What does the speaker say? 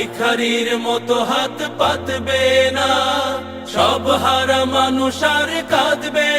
ভিখারির মতো হাত পাতবে না। সব হারা মানুষ আর কাঁদবে